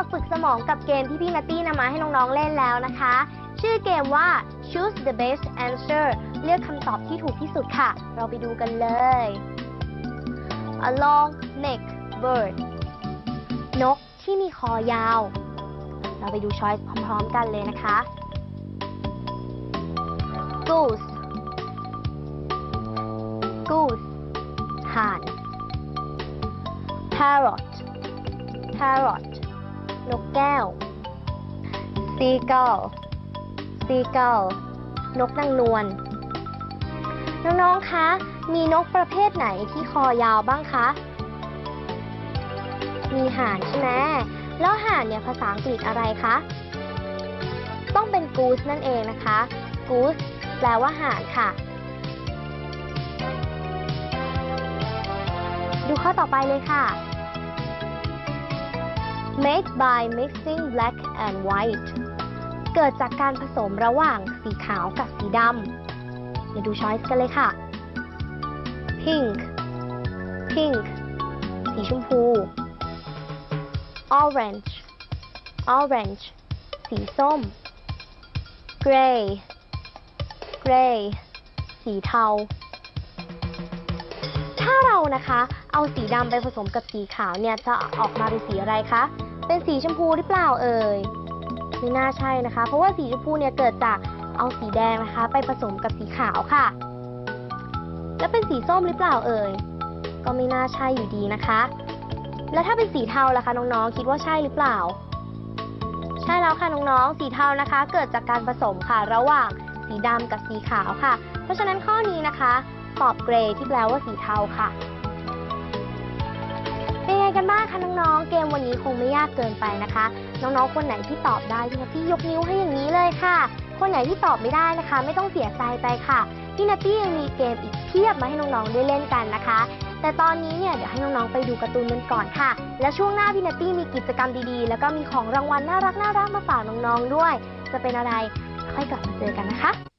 มาฝึกสมองกับเกมที่พี่นัตตี้นำมาให้น้องๆเล่นแล้วนะคะ ชื่อเกมว่า choose the best answer เลือกคำตอบที่ถูกที่สุดค่ะ เราไปดูกันเลย a long neck bird นกที่มีคอยาว เราไปดูช้อยพร้อมๆกันเลยนะคะ goose goose ห่าน parrot parrot นกแก้ว seagull seagull นกนางนวล น้องๆ คะ มีนกประเภทไหนที่คอยาวบ้างคะ มีห่านใช่ไหม แล้วห่านเนี่ยภาษาอังกฤษอะไรคะ ต้องเป็น goose นั่นเองนะคะ goose แปลว่าห่านค่ะ ดูข้อต่อไปเลยค่ะ made by mixing black and white เกิดจากการผสมระหว่างสีขาวกับสีดำเดี๋ยวดูช้อยส์กันเลยค่ะ pink pink สีชมพู orange orange สีส้ม gray gray สีเทา ถ้าเรานะคะ เอาสีดำไปผสมกับสีขาวเนี่ย จะออกมาเป็นสีอะไรคะ เป็นสีชมพูหรือเปล่าเอ่ยไม่น่าใช่นะคะ เพราะว่าสีชมพูเนี่ยเกิดจากเอาสีแดงนะคะ ไปผสมกับสีขาวค่ะ แล้วเป็นสีส้มหรือเปล่าเอ่ยก็ไม่น่าใช่อยู่ดีนะคะ แล้วถ้าเป็นสีเทาล่ะคะน้องๆคิดว่าใช่หรือเปล่า ใช่แล้วค่ะน้องๆสีเทานะคะ เกิดจากการผสมค่ะระหว่างสีดำกับสีขาวค่ะ เพราะฉะนั้นข้อนี้นะคะตอบเกรย์ที่แปลว่าสีเทาค่ะเป็นไงกันบ้างคะน้องๆ นี้คงไม่ยากเกินไปนะคะ น้องๆ คนไหนที่ตอบได้พี่นัตตี้ยกนิ้วให้อย่างนี้เลยค่ะ คนไหนที่ตอบไม่ได้นะคะ ไม่ต้องเสียใจไปค่ะพี่นัตตี้ยังมีเกมอีกเพียบมาให้น้องๆได้เล่นกันนะคะ แต่ตอนนี้เนี่ยเดี๋ยวให้น้องๆไปดูการ์ตูนกันก่อนค่ะ แล้วช่วงหน้าพี่นัตตี้มีกิจกรรมดีๆ แล้วก็มีของรางวัลน่ารักๆมาฝากน้องๆด้วย จะเป็นอะไรค่อยกลับมาเจอกันนะคะ